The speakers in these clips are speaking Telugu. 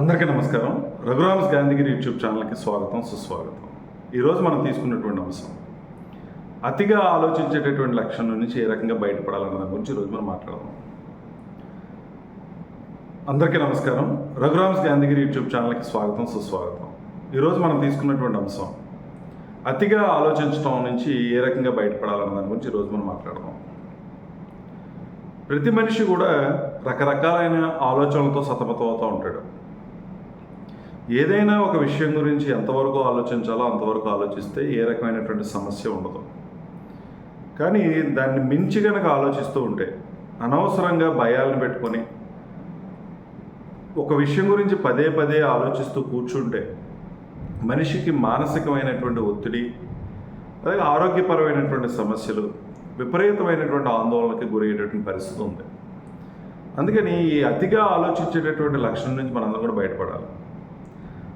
అందరికీ నమస్కారం. రఘురామ్స్ గాంధీగిరి యూట్యూబ్ ఛానల్కి స్వాగతం సుస్వాగతం. ఈరోజు మనం తీసుకున్నటువంటి అంశం అతిగా ఆలోచించేటటువంటి లక్షణం నుంచి ఏ రకంగా బయటపడాలన్న దాని గురించి ఈరోజు మనం మాట్లాడదాం. అందరికీ నమస్కారం. రఘురామ్స్ గాంధీగిరి యూట్యూబ్ ఛానల్కి స్వాగతం సుస్వాగతం. ఈరోజు మనం తీసుకున్నటువంటి అంశం అతిగా ఆలోచించడం నుంచి ఏ రకంగా బయటపడాలన్న దాని గురించి ఈరోజు మనం మాట్లాడదాం. ప్రతి మనిషి కూడా రకరకాలైన ఆలోచనలతో సతమతమవుతూ ఉంటాడు. ఏదైనా ఒక విషయం గురించి ఎంతవరకు ఆలోచించాలో అంతవరకు ఆలోచిస్తే ఏ రకమైనటువంటి సమస్య ఉండదు. కానీ దాన్ని మించి కనుక ఆలోచిస్తూ ఉంటే అనవసరంగా భయాలను పెట్టుకొని ఒక విషయం గురించి పదే పదే ఆలోచిస్తూ కూర్చుంటే మనిషికి మానసికమైనటువంటి ఒత్తిడి అలాగే ఆరోగ్యపరమైనటువంటి సమస్యలు విపరీతమైనటువంటి ఆందోళనకి గురయ్యేటటువంటి పరిస్థితి ఉంది. అందుకని ఈ అతిగా ఆలోచించేటటువంటి లక్షణం నుంచి మనందరం కూడా బయటపడాలి.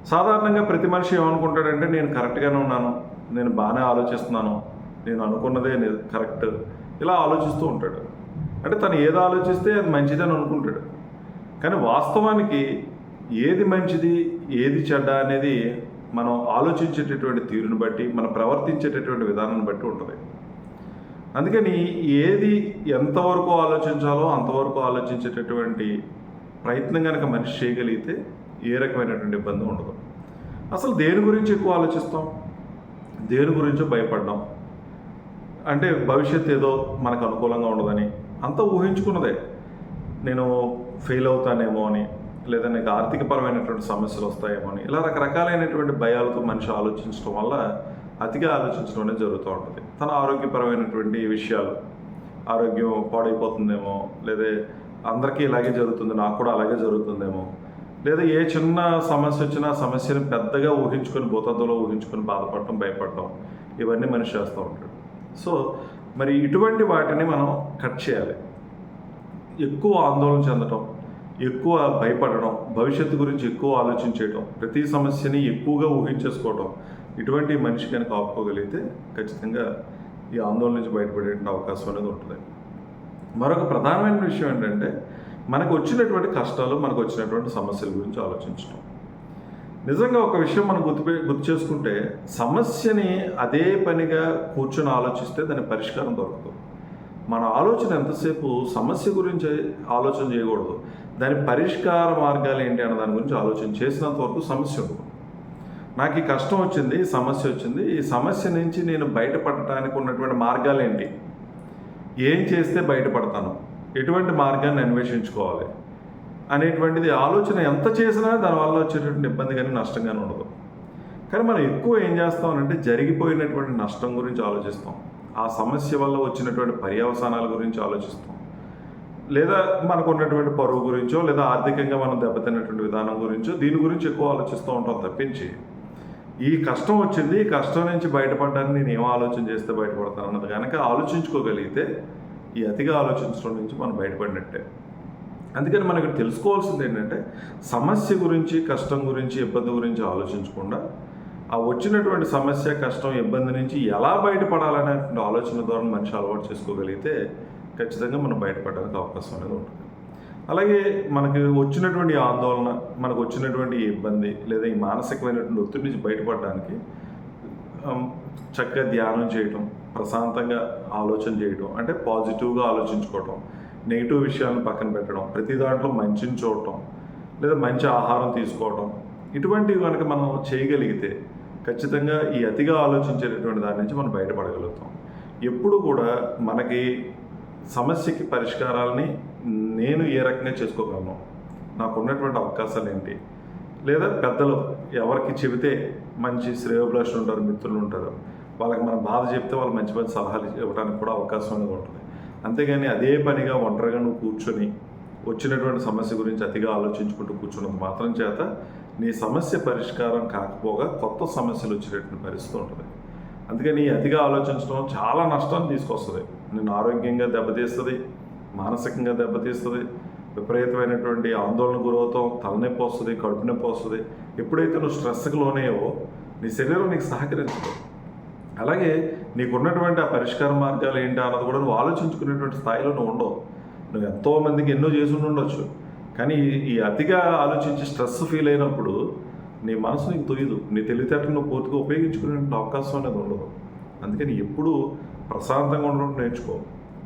సాధారణంగా ప్రతి మనిషి ఏమనుకుంటాడంటే నేను కరెక్ట్గానే ఉన్నాను నేను బాగానే ఆలోచిస్తున్నాను నేను అనుకున్నదే కరెక్ట్. ఇలా ఆలోచిస్తూ ఉంటాడు. అంటే తను ఏది ఆలోచిస్తే అది మంచిదని అనుకుంటాడు. కానీ వాస్తవానికి ఏది మంచిది ఏది చెడ్డ అనేది మనం ఆలోచించేటటువంటి తీరుని బట్టి మనం ప్రవర్తించేటటువంటి విధానాన్ని బట్టి ఉంటుంది. అందుకని ఏది ఎంతవరకు ఆలోచించాలో అంతవరకు ఆలోచించేటటువంటి ప్రయత్నం కనుక మనిషి చేయగలిగితే ఏ రకమైనటువంటి ఇబ్బంది ఉండదు. అసలు దేని గురించి ఎక్కువ ఆలోచిస్తాం? దేని గురించో భయపడ్డాం? అంటే భవిష్యత్ ఏదో మనకు అనుకూలంగా ఉండదని. అంతా ఊహించుకున్నదే. నేను ఫెయిల్ అవుతానేమో అని లేదా నాకు ఆర్థికపరమైనటువంటి సమస్యలు వస్తాయేమో అని ఇలా రకరకాలైనటువంటి భయాలతో మనిషి ఆలోచించడం వల్ల అతిగా ఆలోచించడం అనేది జరుగుతూ ఉంటుంది. తన ఆరోగ్యపరమైనటువంటి విషయాలు ఆరోగ్యం పాడైపోతుందేమో లేదా అందరికీ ఇలాగే జరుగుతుంది నాకు కూడా అలాగే జరుగుతుందేమో లేదా ఏ చిన్న సమస్య వచ్చినా సమస్యను పెద్దగా ఊహించుకొని భూతత్వంలో ఊహించుకొని బాధపడటం భయపడటం ఇవన్నీ మనిషి చేస్తూ ఉంటాడు. సో మరి ఇటువంటి వాటిని మనం కట్ చేయాలి. ఎక్కువ ఆందోళన చెందటం ఎక్కువ భయపడడం భవిష్యత్తు గురించి ఎక్కువ ఆలోచించేయటం ప్రతి సమస్యని ఎక్కువగా ఊహించేసుకోవటం ఇటువంటి మనిషి కనుక ఆపుకోగలిగితే ఖచ్చితంగా ఈ ఆందోళన నుంచి బయటపడే అవకాశం అనేది ఉంటుంది. మరొక ప్రధానమైన విషయం ఏంటంటే మనకు వచ్చినటువంటి కష్టాలు మనకు వచ్చినటువంటి సమస్యల గురించి ఆలోచించడం నిజంగా ఒక విషయం మనం గుర్తు గుర్తు చేసుకుంటే సమస్యని అదే పనిగా కూర్చొని ఆలోచిస్తే దాని పరిష్కారం దొరకదు మన ఆలోచన ఎంతసేపు సమస్య గురించి ఆలోచన చేయకూడదు. దాని పరిష్కార మార్గాలు ఏంటి అన్న దాని గురించి ఆలోచన చేసినంత వరకు సమస్య ఉండదు నాకు ఈ కష్టం వచ్చింది ఈ సమస్య వచ్చింది ఈ సమస్య నుంచి నేను బయటపడటానికి ఉన్నటువంటి మార్గాలు ఏంటి? ఏం చేస్తే బయటపడతాను? ఎటువంటి మార్గాన్ని అన్వేషించుకోవాలి? అనేటువంటిది ఆలోచన ఎంత చేసినా దానివల్ల వచ్చేటటువంటి ఇబ్బంది కానీ నష్టం కానీ ఉండదు. కానీ మనం ఎక్కువ ఏం చేస్తామంటే జరిగిపోయినటువంటి నష్టం గురించి ఆలోచిస్తాం. ఆ సమస్య వల్ల వచ్చినటువంటి పర్యవసానాల గురించి ఆలోచిస్తాం. లేదా మనకు ఉన్నటువంటి పరువు గురించో లేదా ఆర్థికంగా మనం దెబ్బతిన్నటువంటి విధానం గురించో దీని గురించి ఎక్కువ ఆలోచిస్తూ ఉంటాం తప్పించి. ఈ కష్టం వచ్చింది ఈ కష్టం నుంచి బయటపడడానికి నేను ఏం ఆలోచన చేస్తే బయటపడతాను అన్నది కనుక ఆలోచించుకోగలిగితే ఈ అతిగా ఆలోచించడం నుంచి మనం బయటపడినట్టే. అందుకని మనకి తెలుసుకోవాల్సింది ఏంటంటే సమస్య గురించి కష్టం గురించి ఇబ్బంది గురించి ఆలోచించకుండా ఆ వచ్చినటువంటి సమస్య కష్టం ఇబ్బంది నుంచి ఎలా బయటపడాలనేటువంటి ఆలోచన ద్వారా మనిషి అలవాటు చేసుకోగలిగితే ఖచ్చితంగా మనం బయటపడడానికి అవకాశం అనేది ఉంటుంది. అలాగే మనకు వచ్చినటువంటి ఆందోళన మనకు వచ్చినటువంటి ఇబ్బంది లేదా ఈ మానసికమైనటువంటి ఒత్తిడి నుంచి బయటపడడానికి చక్కగా ధ్యానం చేయటం ప్రశాంతంగా ఆలోచన చేయటం అంటే పాజిటివ్గా ఆలోచించుకోవటం నెగిటివ్ విషయాలను పక్కన పెట్టడం ప్రతి దాంట్లో మంచిని చూడటం లేదా మంచి ఆహారం తీసుకోవటం ఇటువంటివి కనుక మనం చేయగలిగితే ఖచ్చితంగా ఈ అతిగా ఆలోచించేటటువంటి దాని నుంచి మనం బయటపడగలుగుతాం. ఎప్పుడు కూడా మనకి సమస్యకి పరిష్కారాలని నేను ఏ రకంగా చేసుకోగలను? నాకు ఉన్నటువంటి అవకాశాలు ఏంటి? లేదా పెద్దలు ఎవరికి చెబితే మంచి శ్రేయోభిలాషులు ఉంటారు మిత్రులు ఉంటారు వాళ్ళకి మనం బాధ చెప్తే వాళ్ళు మంచి మంచి సలహాలు ఇవ్వడానికి కూడా అవకాశం అనేది ఉంటుంది. అంతేగాని అదే పనిగా ఒంటరిగా నువ్వు కూర్చొని వచ్చినటువంటి సమస్య గురించి అతిగా ఆలోచించుకుంటూ కూర్చున్నంత మాత్రం చేత నీ సమస్య పరిష్కారం కాకపోగా కొత్త సమస్యలు వచ్చేటటువంటి పరిస్థితి ఉంటుంది. అందుకని అతిగా ఆలోచించడం చాలా నష్టాన్ని తీసుకొస్తుంది. నేను ఆరోగ్యంగా దెబ్బతీస్తుంది మానసికంగా దెబ్బతీస్తుంది విపరీతమైనటువంటి ఆందోళన గురవుతాం తలనొప్పి వస్తుంది కడుపు నొప్పి వస్తుంది. ఎప్పుడైతే నువ్వు స్ట్రెస్కి లోనేవో నీ శరీరం నీకు సహకరించదు. అలాగే నీకున్నటువంటి ఆ పరిష్కార మార్గాలు ఏంటి అన్నది కూడా నువ్వు ఆలోచించుకునేటువంటి స్థాయిలో నువ్వు ఉండవు. నువ్వు ఎంతో మందికి ఎన్నో చేసి ఉండొచ్చు. కానీ ఈ- ఈ అతిగా ఆలోచించి స్ట్రెస్ ఫీల్ అయినప్పుడు నీ మనసు నీకు తొయ్యదు. నీ తెలివితేటలు నువ్వు పూర్తిగా ఉపయోగించుకునే అవకాశం అనేది ఉండదు. అందుకని ఎప్పుడు ప్రశాంతంగా ఉండడం నేర్చుకో.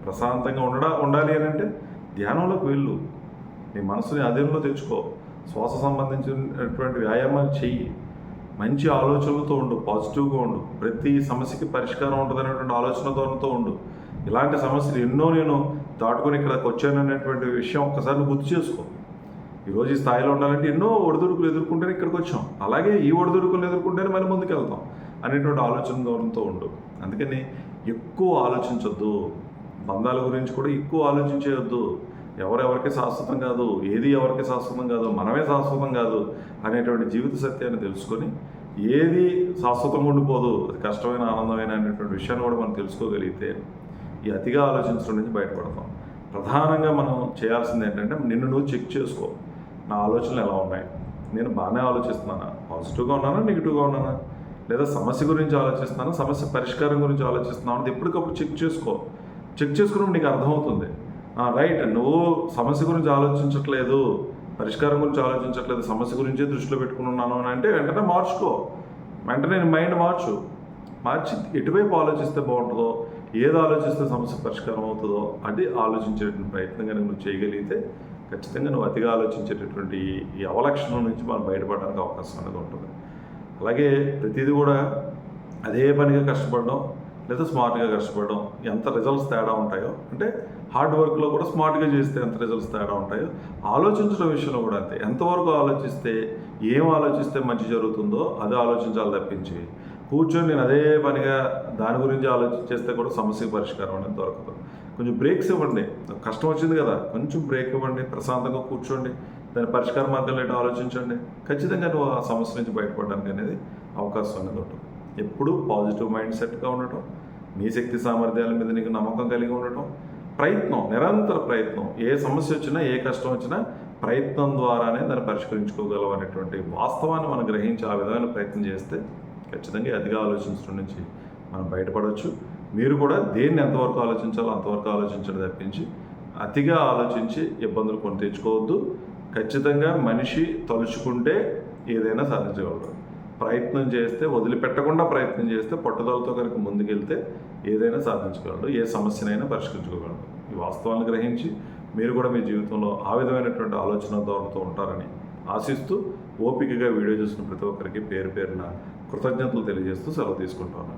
ప్రశాంతంగా ఉండడా ఉండాలి అని అంటే ధ్యానంలోకి వెళ్ళు. నీ మనసుని అధీనంలో తెచ్చుకో. శ్వాస సంబంధించినటువంటి వ్యాయామాలు చెయ్యి. మంచి ఆలోచనలతో ఉండు పాజిటివ్గా ఉండు. ప్రతి సమస్యకి పరిష్కారం ఉంటుంది అనేటువంటి ఆలోచనతో ఉండు. ఇలాంటి సమస్యలు ఎన్నో నేను దాటుకొని ఇక్కడికి వచ్చాననేటువంటి విషయం ఒక్కసారి గుర్తు చేసుకో. ఈరోజు ఈ స్థాయిలో ఉండాలంటే ఎన్నో ఒడిదుడుకులు ఎదుర్కొంటేనే ఇక్కడికి వచ్చాం. అలాగే ఈ ఒడిదుడుకులు ఎదుర్కొంటేనే మనం ముందుకు వెళ్తాం అనేటువంటి ఆలోచన దూరంతో ఉండు. అందుకని ఎక్కువ ఆలోచించొద్దు. బంధాల గురించి కూడా ఎక్కువ ఆలోచించేయొద్దు. ఎవరెవరికి శాశ్వతం కాదు ఏది ఎవరికి శాశ్వతం కాదు మనమే శాశ్వతం కాదు అనేటువంటి జీవిత సత్యాన్ని తెలుసుకొని ఏది శాశ్వతంగా ఉండిపోదు అది కష్టమైన ఆనందమైన అనేటువంటి విషయాన్ని కూడా మనం తెలుసుకోగలిగితే ఈ అతిగా ఆలోచించడం నుంచి బయటపడతాం. ప్రధానంగా మనం చేయాల్సింది ఏంటంటే నిన్ను నువ్వు చెక్ చేసుకో. నా ఆలోచనలు ఎలా ఉన్నాయి? నేను బాగానే ఆలోచిస్తున్నానా? పాజిటివ్గా ఉన్నానా? నెగిటివ్గా ఉన్నానా? లేదా సమస్య గురించి ఆలోచిస్తున్నానా? సమస్య పరిష్కారం గురించి ఆలోచిస్తున్నాను? అంటే ఎప్పటికప్పుడు చెక్ చేసుకో. చెక్ చేసుకున్నప్పుడు నీకు అర్థమవుతుంది. రైట్ నువ్వు సమస్య గురించి ఆలోచించట్లేదు పరిష్కారం గురించి ఆలోచించట్లేదు సమస్య గురించే దృష్టిలో పెట్టుకున్నాను అని అంటే వెంటనే మార్చుకో. వెంటనే మైండ్ మార్చు. మార్చి ఎటువైపు ఆలోచిస్తే బాగుంటుందో ఏది ఆలోచిస్తే సమస్య పరిష్కారం అవుతుందో అది ఆలోచించేటువంటి ప్రయత్నం కనుక నువ్వు చేయగలిగితే ఖచ్చితంగా నువ్వు అతిగా ఆలోచించేటటువంటి ఈ- ఈ అవలక్షణం నుంచి మనం బయటపడడానికి అవకాశం అనేది ఉంటుంది. అలాగే ప్రతిదీ కూడా అదే పనిగా కష్టపడడం లేదా స్మార్ట్గా కష్టపడడం ఎంత రిజల్ట్స్ తేడా ఉంటాయో అంటే హార్డ్ వర్క్లో కూడా స్మార్ట్గా చేస్తే ఎంత రిజల్ట్స్ తేడా ఉంటాయో ఆలోచించడం విషయంలో కూడా అంతే. ఎంతవరకు ఆలోచిస్తే ఏం ఆలోచిస్తే మంచి జరుగుతుందో అది ఆలోచించాలి తప్పించి. కూర్చొని నేను అదే పనిగా దాని గురించి ఆలోచించేస్తే కూడా సమస్యకి పరిష్కారం అనేది దొరకదు. కొంచెం బ్రేక్స్ ఇవ్వండి. కష్టం వచ్చింది కదా కొంచెం బ్రేక్ ఇవ్వండి. ప్రశాంతంగా కూర్చోండి. దాని పరిష్కార మార్గాలు ఏంటో ఆలోచించండి. ఖచ్చితంగా నువ్వు ఆ సమస్య నుంచి బయటపడడానికి అనేది అవకాశం అనేది ఉంటుంది. ఎప్పుడూ పాజిటివ్ మైండ్ సెట్గా ఉండటం నీ శక్తి సామర్థ్యాల మీద నీకు నమ్మకం కలిగి ఉండటం ప్రయత్నం నిరంతర ప్రయత్నం ఏ సమస్య వచ్చినా ఏ కష్టం వచ్చినా ప్రయత్నం ద్వారానే దాన్ని పరిష్కరించుకోగలం అనేటువంటి వాస్తవాన్ని మనం గ్రహించి ఆ విధమైన ప్రయత్నం చేస్తే ఖచ్చితంగా అతిగా ఆలోచించడం నుంచి మనం బయటపడవచ్చు. మీరు కూడా దేన్ని ఎంతవరకు ఆలోచించాలో అంతవరకు ఆలోచించడం తప్పించి అతిగా ఆలోచించి ఇబ్బందులు కొని తెచ్చుకోవద్దు ఖచ్చితంగా మనిషి తలుచుకుంటే ఏదైనా సాధించగలరు ప్రయత్నం చేస్తే వదిలిపెట్టకుండా ప్రయత్నం చేస్తే పట్టుదలతో కనుక ముందుకెళ్తే ఏదైనా సాధించగలడు ఏ సమస్యనైనా పరిష్కరించుకోగలడు. ఈ వాస్తవాన్ని గ్రహించి మీరు కూడా మీ జీవితంలో ఆ విధమైనటువంటి ఆలోచన ధోరణితో ఉంటారని ఆశిస్తూ ఓపికగా వీడియో చూసిన ప్రతి ఒక్కరికి పేరు పేరున కృతజ్ఞతలు తెలియజేస్తూ సెలవు తీసుకుంటున్నాను